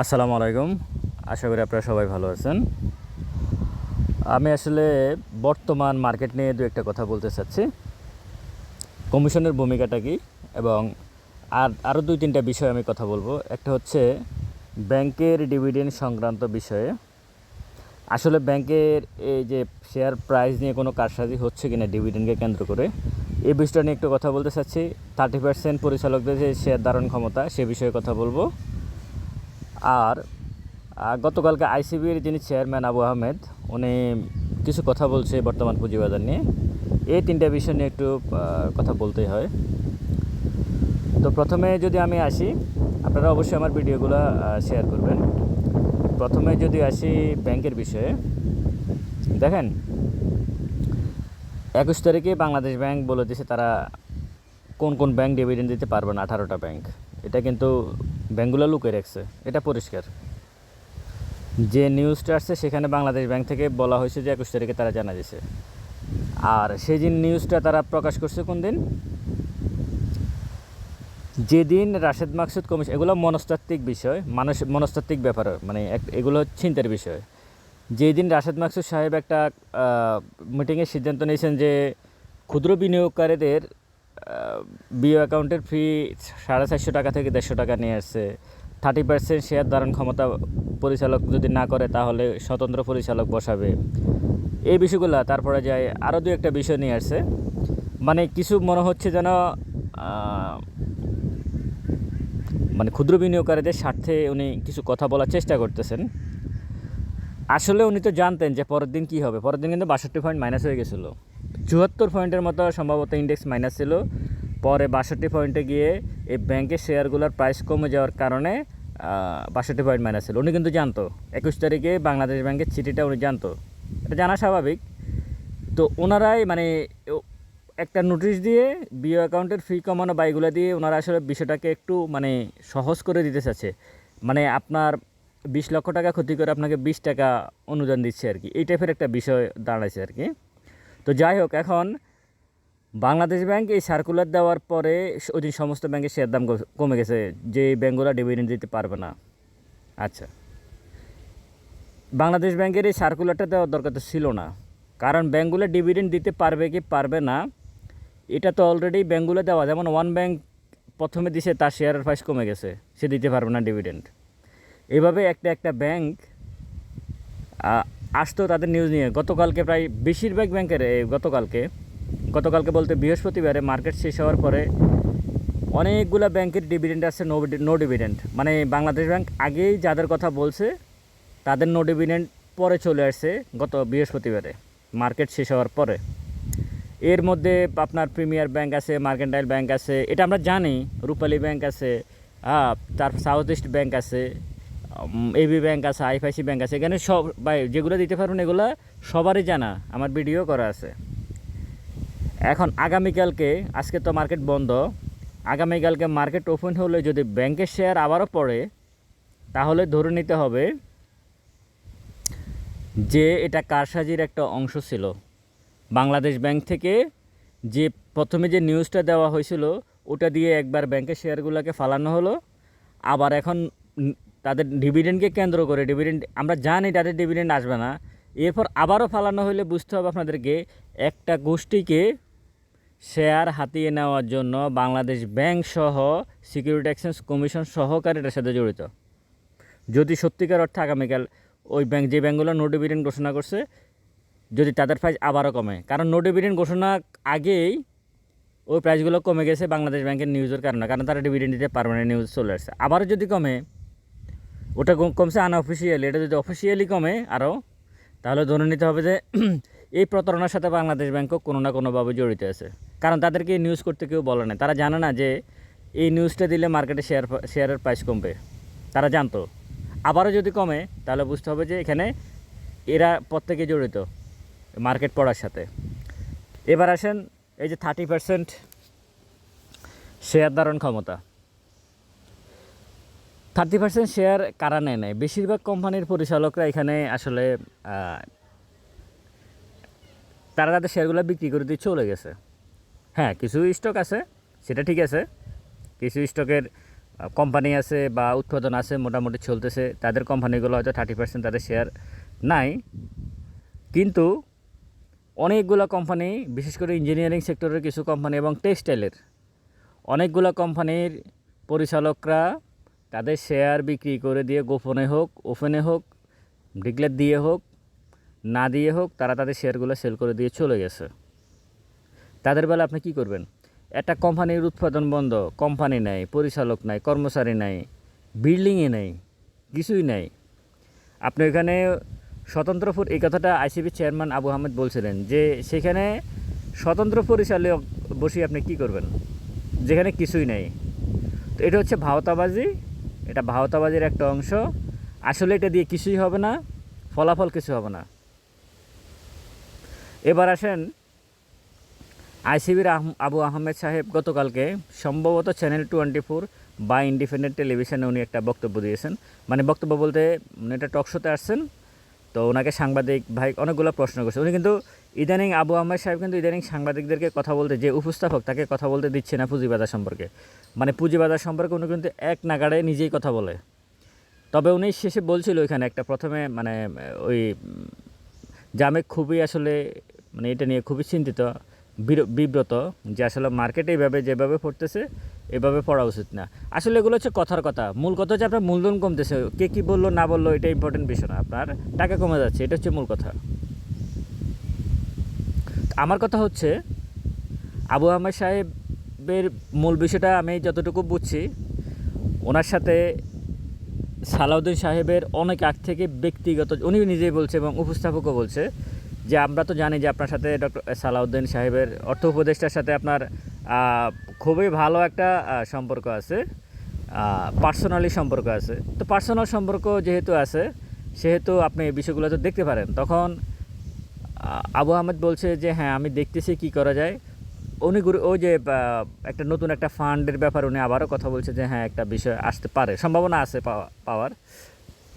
আসসালামু আলাইকুম। আশা করি আপনারা সবাই ভালো আছেন। আমি আসলে বর্তমান মার্কেট নিয়ে দু একটা কথা বলতে চাচ্ছি। কমিশনের ভূমিকাটা কি এবং আর আরও দুই তিনটা বিষয় আমি কথা বলব। একটা হচ্ছে ব্যাংকের ডিভিডেন্ড সংক্রান্ত বিষয়ে। আসলে ব্যাংকের এই যে শেয়ার প্রাইস নিয়ে কোনো কারসাজি হচ্ছে কিনা ডিভিডেন্ডকে কেন্দ্র করে এই বিষয়টা নিয়ে একটু কথা বলতে চাচ্ছি। থার্টি পার্সেন্ট পরিচালকদের যে শেয়ার ধারণ ক্ষমতা সে বিষয়ে কথা বলব। আর গতকালকে আইসিবির যিনি চেয়ারম্যান আবু আহমেদ, উনি কিছু কথা বলছে বর্তমান পুঁজিবাজার নিয়ে। এই তিনটা বিষয় নিয়ে একটু কথা বলতেই হয়। তো প্রথমে যদি আমি আসি, আপনারা অবশ্যই আমার ভিডিওগুলো শেয়ার করবেন। প্রথমে যদি আসি ব্যাংকের বিষয়ে, দেখেন, একুশ তারিখে বাংলাদেশ ব্যাংক বলে দিয়েছে তারা কোন কোন ব্যাংক ডিভিডেন্ড দিতে পারবে না, আঠারোটা ব্যাংক। এটা কিন্তু ব্যাংকগুলো লুকিয়ে রাখছে। এটা পরিষ্কার। যে নিউজটা আসছে, সেখানে বাংলাদেশ ব্যাংক থেকে বলা হয়েছে যে একুশ তারিখে তারা জানা দিয়েছে। আর সেই দিন নিউজটা তারা প্রকাশ করছে কোন দিন? যেদিন রাশেদ মাকসুদ কমিশন এগুলো মনস্তাত্ত্বিক বিষয়, মানুষ মনস্তাত্ত্বিক ব্যাপার মানে এগুলো চিন্তার বিষয়। যেদিন রাশেদ মাকসুদ সাহেব একটা মিটিংয়ের সিদ্ধান্ত নিয়েছেন যে ক্ষুদ্র বিনিয়োগকারীদের বিও অ্যাকাউন্টের ফি সাড়ে চারশো টাকা থেকে দেড়শো টাকা নিয়ে আসছে। থার্টি পার্সেন্ট শেয়ার ধারণ ক্ষমতা পরিচালক যদি না করে, তাহলে স্বতন্ত্র পরিচালক বসাবে। এই বিষয়গুলো তারপরে যায় আরও দু একটা বিষয় নিয়ে আসছে। মানে কিছু মনে হচ্ছে যেন মানে ক্ষুদ্র বিনিয়োগকারীদের স্বার্থে উনি কিছু কথা বলার চেষ্টা করতেছেন। আসলে উনি তো জানতেন যে পরের দিন কী হবে। পরের দিন কিন্তু বাষট্টি পয়েন্ট মাইনাস হয়ে গেছিল। চুয়াত্তর পয়েন্টের মতো সম্ভবত ইন্ডেক্স মাইনাস ছিল। পরে বাষট্টি পয়েন্টে গিয়ে এই ব্যাংকের শেয়ারগুলোর প্রাইস কমে যাওয়ার কারণে বাষট্টি পয়েন্ট মাইনাস ছিল। উনি কিন্তু জানতো। একুশ তারিখে বাংলাদেশ ব্যাংকের চিঠিটা উনি জানতো। এটা জানা স্বাভাবিক। তো ওনারাই মানে একটা নোটিশ দিয়ে বিও অ্যাকাউন্টের ফি কমানো বা এগুলো দিয়ে ওনারা আসলে বিষয়টাকে একটু মানে সহজ করে দিতে চাচ্ছে। মানে আপনার বিশ লক্ষ টাকা ক্ষতি করে আপনাকে বিশ টাকা অনুদান দিচ্ছে আর কি। এই টাইপের একটা বিষয় দাঁড়াইছে আর কি। তো যাই হোক, এখন বাংলাদেশ ব্যাংক এই সার্কুলার দেওয়ার পরে ওই দিন সমস্ত ব্যাংকের শেয়ার দাম কমে গেছে, যে ব্যাংকগুলো ডিভিডেন্ড দিতে পারবে না। আচ্ছা। বাংলাদেশ ব্যাংকের এই সার্কুলারটা দেওয়ার দরকার তো ছিল না। কারণ ব্যাঙ্কগুলো ডিভিডেন্ড দিতে পারবে কি পারবে না, এটা তো অলরেডি ব্যাংকগুলো দেওয়া। যেমন ওয়ান ব্যাংক প্রথমে দিছে, তার শেয়ারের প্রাইস কমে গেছে, সে দিতে পারবে না ডিভিডেন্ড এভাবে একটা একটা ব্যাংক আসতো তাদের নিউজ নিয়ে। গতকালকে প্রায় বেশিরভাগ ব্যাংকের গতকালকে গতকালকে বলতে বৃহস্পতিবারে মার্কেট শেষ হওয়ার পরে অনেকগুলো ব্যাংকের ডিভিডেন্ড আছে নো নো ডিভিডেন্ড মানে বাংলাদেশ ব্যাংক আগেই যাদের কথা বলছে, তাদের নো ডিভিডেন্ড পরে চলে আসছে গত বৃহস্পতিবারে মার্কেট শেষ হওয়ার পরে। এর মধ্যে আপনার প্রিমিয়ার ব্যাংক আছে মার্কেন্টাইল ব্যাংক আছে, এটা আমরা জানি, রূপালী ব্যাংক আছে হ্যাঁ তার সাউথ ইস্ট ব্যাংক আছে এবি ব্যাংক আছে আইফআইসি ব্যাংক আছে, এখানে সব বা যেগুলো দিতে পারবেন এগুলো সবারই জানা, আমার ভিডিও করা আছে। এখন আগামীকালকে আজকে তো মার্কেট বন্ধ আগামীকালকে মার্কেট ওপেন হলে যদি ব্যাংকের শেয়ার আবারও পড়ে, তাহলে ধরে নিতে হবে যে এটা কারসাজির একটা অংশ ছিল। বাংলাদেশ ব্যাংক থেকে যে প্রথমে যে নিউজটা দেওয়া হয়েছিল, ওটা দিয়ে একবার ব্যাংকের শেয়ারগুলোকে ফালানো হলো। আবার এখন তাদের ডিভিডেন্ডকে কেন্দ্র করে ডিভিডেন্ড আমরা জানি তাদের ডিভিডেন্ড আসবে না। এরপর আবারও ফালানো হলে বুঝতে হবে আপনাদেরকে, একটা গোষ্ঠীকে শেয়ার হাতিয়ে নেওয়ার জন্য বাংলাদেশ ব্যাংক সহ সিকিউরিটি এক্সচেঞ্জ কমিশন সহকারীদের সাথে জড়িত। যদি সত্যিকার অর্থে আগামীকাল ওই ব্যাংক যে ব্যাংকগুলো নো ডিভিডেন্ড ঘোষণা করছে, যদি তাদের প্রাইস আবারও কমে। কারণ নো ডিভিডেন্ড ঘোষণা আগেই ওই প্রাইসগুলো কমে গেছে বাংলাদেশ ব্যাংকের নিউজের কারণে, কারণ তারা ডিভিডেন্ড দিতে পারবে না নিউজ চলে আসছে। আবারও যদি কমে ওটা কম- কমছে আনঅফিসিয়ালি এটা যদি অফিসিয়ালি কমে আরও তাহলে ধরে নিতে হবে যে এই প্রতারণার সাথে বাংলাদেশ ব্যাংকও কোনো না কোনোভাবে জড়িত আছে। কারণ তাদেরকে এই নিউজ করতে কেউ বলে না। তারা জানে না যে এই নিউজটা দিলে মার্কেটে শেয়ার শেয়ারের প্রাইস কমবে। তারা জানতো। আবারও যদি কমে, তাহলে বুঝতে হবে যে এখানে এরা প্রত্যেকে জড়িত মার্কেট পড়ার সাথে। এবার আসেন এই যে থার্টি পার্সেন্ট শেয়ার ধারণ ক্ষমতা। থার্টি পার্সেন্ট শেয়ার কারা নেয় নেয় বেশিরভাগ কোম্পানির পরিচালকরা এখানে আসলে তারা তাদের শেয়ারগুলো বিক্রি করে দিয়ে চলে গেছে। হ্যাঁ কিছু স্টক আছে, সেটা ঠিক আছে। কিছু স্টকের কোম্পানি আছে বা উৎপাদন আছে, মোটামুটি চলতেছে। তাদের কোম্পানিগুলো হয়তো থার্টি পার্সেন্ট তাদের শেয়ার নাই। কিন্তু অনেকগুলো কোম্পানি বিশেষ করে ইঞ্জিনিয়ারিং সেক্টরের কিছু কোম্পানি এবং টেক্সটাইলের অনেকগুলো কোম্পানির পরিচালকরা তাদের শেয়ার বিক্রি করে দিয়ে গোপনে হোক, ওপেনে হোক, ডিক্লেয়ার দিয়ে হোক, না দিয়ে হোক, তারা তাদের শেয়ারগুলো সেল করে দিয়ে চলে গেছে। তাদের বেলা আপনি কি করবেন? একটা কোম্পানির উৎপাদন বন্ধ, কোম্পানি নাই, পরিচালক নাই, কর্মচারী নাই বিল্ডিংয়ে নেই, কিছুই নাই। আপনি এখানে স্বতন্ত্র পরি- এই কথাটা আইসিবি চেয়ারম্যান আবু আহমেদ বলছিলেন যে সেখানে স্বতন্ত্র পরিচালক বসে আপনি কি করবেন? যেখানে কিছুই নাই। তো এটা হচ্ছে ভাওতাবাজি এটা ভাওতাবাজির একটা অংশ। আসলে এটা দিয়ে কিছুই হবে না, ফলাফল কিছু হবে না। এবার আসেন আইসিবির আবু আহমেদ সাহেব গতকালকে সম্ভবত চ্যানেল টোয়েন্টি ফোর বা ইন্ডিপেন্ডেন্ট টেলিভিশনে উনি একটা বক্তব্য দিয়েছেন। মানে বক্তব্য বলতে উনি একটা টক শোতে আসছেন, তো ওনাকে সাংবাদিক ভাই অনেকগুলো প্রশ্ন করছে। উনি কিন্তু ইদানিং আবু আহমেদ সাহেব কিন্তু ইদানিং সাংবাদিকদেরকে কথা বলতে, যে উপস্থাপক তাকে কথা বলতে দিচ্ছে না পুঁজিবাজার সম্পর্কে। মানে পুঁজিবাজার সম্পর্কে উনি কিন্তু এক নাগাড়ে নিজেই কথা বলে। তবে উনি শেষে বলছিল ওইখানে একটা, প্রথমে মানে ওই জামে খুবই আসলে মানে এটা নিয়ে খুবই চিন্তিত, বির- বিব্রত, যে আসলে মার্কেটে এইভাবে যেভাবে পড়তেছে, এভাবে পড়া উচিত না। আসলে এগুলো হচ্ছে কথার কথা। মূল কথা হচ্ছে আপনার মূলধন কমতেছে। কে কী বলল না বলল, এটা ইম্পর্টেন্ট বিষয় না। আপনার টাকা কমে যাচ্ছে, এটা হচ্ছে মূল কথা। আমার কথা হচ্ছে, আবু আহমেদ সাহেবের মূল বিষয়টা আমি যতটুকু বুঝছি, ওনার সাথে সালাউদ্দিন সাহেবের অনেক আগ থেকে ব্যক্তিগত, উনি নিজেই বলছে এবং উপস্থাপকও বলছে যে আমরা তো জানি যে আপনার সাথে ডক্টর সালাউদ্দিন সাহেবের অর্থ উপদেষ্টার সাথে আপনার খুবই ভালো একটা সম্পর্ক আছে পার্সোনালি সম্পর্ক আছে। তো পার্সোনাল সম্পর্ক যেহেতু আছে, সেহেতু আপনি এই বিষয়গুলো তো দেখতে পারেন। তখন আবু আহমেদ বলছে যে হ্যাঁ আমি দেখতেছি কি করা যায়। উনি গুরু- ওই যে একটা নতুন একটা ফান্ডের ব্যাপারে উনি আবারও কথা বলছে যে হ্যাঁ একটা বিষয় আসতে পারে, সম্ভাবনা আছে পাওয়া- পাওয়ার।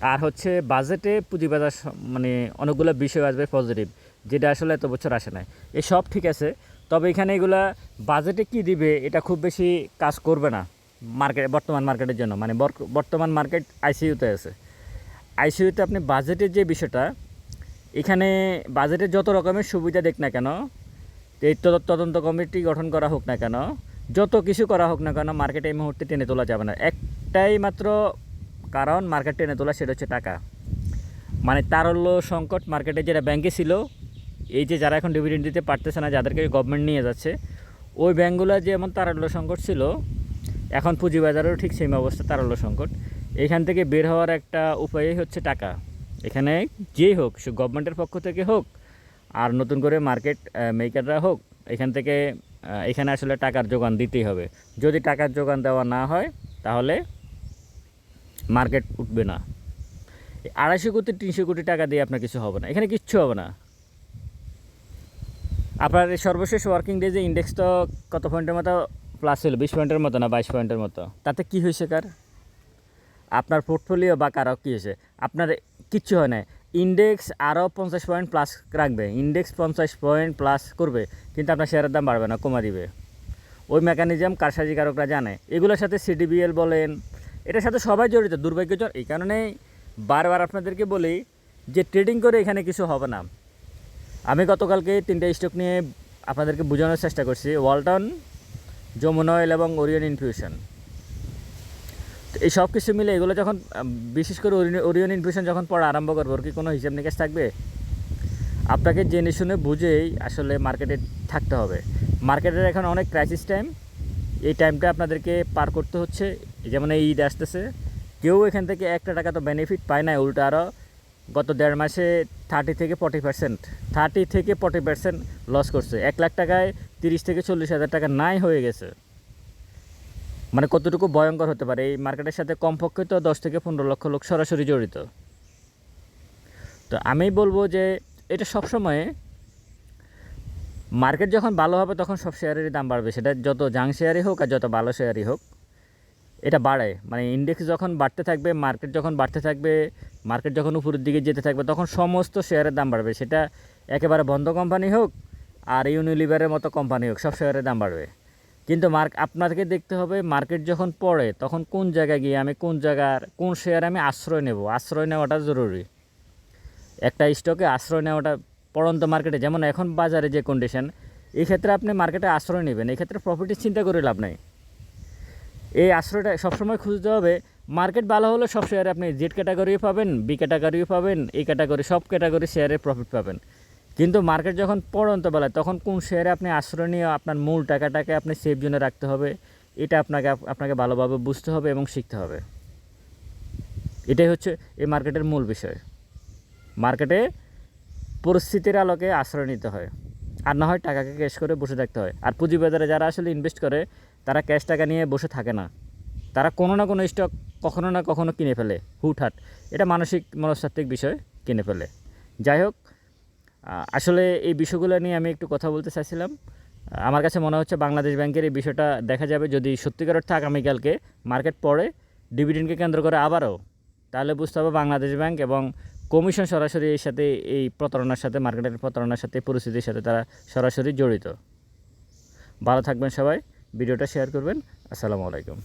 আর হচ্ছে বাজেটে পুঁজিবাজার মানে অনেকগুলো বিষয় আসবে পজিটিভ, যেটা আসলে এত বছর আসে নাই। সব ঠিক আছে, তবে এখানে এগুলা বাজেটে কি দিবে, এটা খুব বেশি কাজ করবে না মার্কেট, বর্তমান মার্কেটের জন্য। মানে বর্তমান মার্কেট আইসিইউতে আছে। আইসিইউতে আপনি বাজেটের যে বিষয়টা এখানে বাজেটের যত রকমের সুবিধা দেখ না কেন, এই তদন্ত কমিটি গঠন করা হোক না কেন, যত কিছু করা হোক না কেন মার্কেটে এই মুহূর্তে টেনে তোলা যাবে না। একটাই মাত্র কারণ মার্কেট টেনে তোলা সেটা হচ্ছে টাকা। মানে তারল্য সংকট মার্কেটে যেটা ব্যাংকে ছিল, এই যে যারা এখন ডিভিডেন্ড দিতে পারতেছে না, যাদেরকে গভর্নমেন্ট নিয়ে যাচ্ছে, ওই ব্যাংকগুলো যেমন তারল্য সংকট ছিল, এখন পুঁজিবাজারেও ঠিক সেম অবস্থা, তারল্য সংকট। এখান থেকে বের হওয়ার একটা উপায়ই হচ্ছে টাকা। এখানে যেই হোক, সে গভর্নমেন্টের পক্ষ থেকে হোক, আর নতুন করে মার্কেট মেকাররা হোক, এখান থেকে এখানে আসলে টাকার যোগান দিতেই হবে। যদি টাকার যোগান দেওয়া না হয়, তাহলে মার্কেট উঠবে না। আড়াইশো কোটি, তিনশো কোটি টাকা দিয়ে আপনার কিছু হবে না। এখানে কিচ্ছু হবে না। আপনার সর্বশেষ ওয়ার্কিং ডে যে ইন্ডেক্স তো কত পয়েন্টের মতো? প্লাস ছিল বিশ পয়েন্টের মতো না, বাইশ পয়েন্টের মতো? তাতে কি হয়েছে কার? আপনার পোর্টফোলিও বা কারও কী হয়েছে? আপনার কিচ্ছু হয় না ইন্ডেক্স আরও পঞ্চাশ পয়েন্ট প্লাস রাখবে। ইন্ডেক্স পঞ্চাশ পয়েন্ট প্লাস করবে, কিন্তু আপনার শেয়ারের দাম বাড়বে না, কমা দিবে। ওই মেকানিজম কারসাজিকারকরা জানে। এগুলোর সাথে সিডিবিএল বলেন, এটার সাথে সবাই জড়িত, দুর্ভাগ্যজনক। এই কারণেই বারবার আপনাদেরকে বলি যে ট্রেডিং করে এখানে কিছু হবে না। আমি গতকালকে তিনটা স্টক নিয়ে আপনাদেরকে বোঝানোর চেষ্টা করছি ওয়ালটন যমুনা অয়েল এবং ওরিয়ন ইনফিউশন তো এই সব কিছু মিলে এগুলো যখন বিশেষ করে ওরিয়ন- ইনফিউশন যখন পড়া আরম্ভ করব, ওর কি কোনো হিসাব নিকাশ থাকবে? আপনাকে জেনে শুনে বুঝেই আসলে মার্কেটে থাকতে হবে। মার্কেটের এখন অনেক ক্রাইসিস টাইম এই টাইমটা আপনাদেরকে পার করতে হচ্ছে। যেমন এই ঈদ আসতেছে। কেউ এখান থেকে একটা টাকা তো বেনিফিট পায় না উল্টো আরও গত দেড় মাসে থার্টি থেকে ফর্টি পার্সেন্ট থার্টি থেকে ফর্টি পার্সেন্ট লস করছে। এক লাখ টাকায় তিরিশ থেকে চল্লিশ হাজার টাকা নাই হয়ে গেছে। মানে কতটুকু ভয়ঙ্কর হতে পারে? এই মার্কেটের সাথে কমপক্ষে তো দশ থেকে পনেরো লক্ষ লোক সরাসরি জড়িত। তো আমি বলব যে, এটা সবসময় মার্কেট যখন ভালো হবে, তখন সব শেয়ারেরই দাম বাড়বে। সেটা যত জাং শেয়ারই হোক আর যত ভালো শেয়ারই হোক, এটা বাড়ে। মানে ইন্ডেক্স যখন বাড়তে থাকবে মার্কেট যখন বাড়তে থাকবে মার্কেট যখন উপরের দিকে যেতে থাকবে, তখন সমস্ত শেয়ারের দাম বাড়বে। সেটা একেবারে বন্ধ কোম্পানি হোক আর ইউনিলিভারের মতো কোম্পানি হোক, সব শেয়ারের দাম বাড়বে। কিন্তু মার্ক, আপনাকে দেখতে হবে মার্কেট যখন পড়ে, তখন কোন জায়গায় গিয়ে আমি কোন জায়গার, কোন শেয়ারে আমি আশ্রয় নেব? আশ্রয় নেওয়াটা জরুরি। একটা স্টকে আশ্রয় নেওয়াটা পড়ন্ত মার্কেটে, যেমন এখন বাজারে যে কন্ডিশন এই ক্ষেত্রে আপনি মার্কেটে আশ্রয় নেবেন এই ক্ষেত্রে প্রফিটের চিন্তা করে লাভ নেই। এই আশ্রয়টা সবসময় খুঁজতে হবে, মার্কেট ভালো হলে সব শেয়ারে আপনি জেড ক্যাটাগরিও পাবেন বি ক্যাটাগরিও পাবেন এই ক্যাটাগরি সব ক্যাটাগরি শেয়ারে প্রফিট পাবেন। কিন্তু মার্কেট যখন পড়ন্ত বেলায়, তখন কোন শেয়ারে আপনি আশ্রয় নিয়ে আপনার মূল টাকাটাকে আপনি সেফ জোনে রাখতে হবে, এটা আপনাকে আপনাকে ভালোভাবে বুঝতে হবে এবং শিখতে হবে। এটাই হচ্ছে এই মার্কেটের মূল বিষয়। মার্কেটে পরিস্থিতির আলোকে আশ্রয় নিতে হয়, আর না হয় টাকাকে ক্যাশ করে বসে থাকতে হয়। আর পুঁজিবাজারে যারা আসলে ইনভেস্ট করে, তারা ক্যাশ টাকা নিয়ে বসে থাকে না। তারা কোনো না কোনো স্টক কখনো না কখনো কিনে ফেলে, হুটহাট। এটা মানসিক মনস্তাত্ত্বিক বিষয়, কিনে ফেলে। যাই হোক আসলে এই বিষয়গুলো নিয়ে আমি একটু কথা বলতে চাইছিলাম। আমার কাছে মনে হচ্ছে বাংলাদেশ ব্যাংকের এই বিষয়টা দেখা যাবে যদি সত্যিকার অর্থে আগামীকালকে মার্কেট পড়ে, ডিভিডেন্ডকে কেন্দ্র করে আবারও, তাহলে বুঝতে হবে বাংলাদেশ ব্যাংক এবং কমিশন সরাসরি এর সাথে এই প্রতারণার সাথে, মার্কেটের প্রতারণার সাথে, পরিস্থিতির সাথে তারা সরাসরি জড়িত। ভালো থাকবেন সবাই, ভিডিওটা শেয়ার করবেন। আসসালামু আলাইকুম।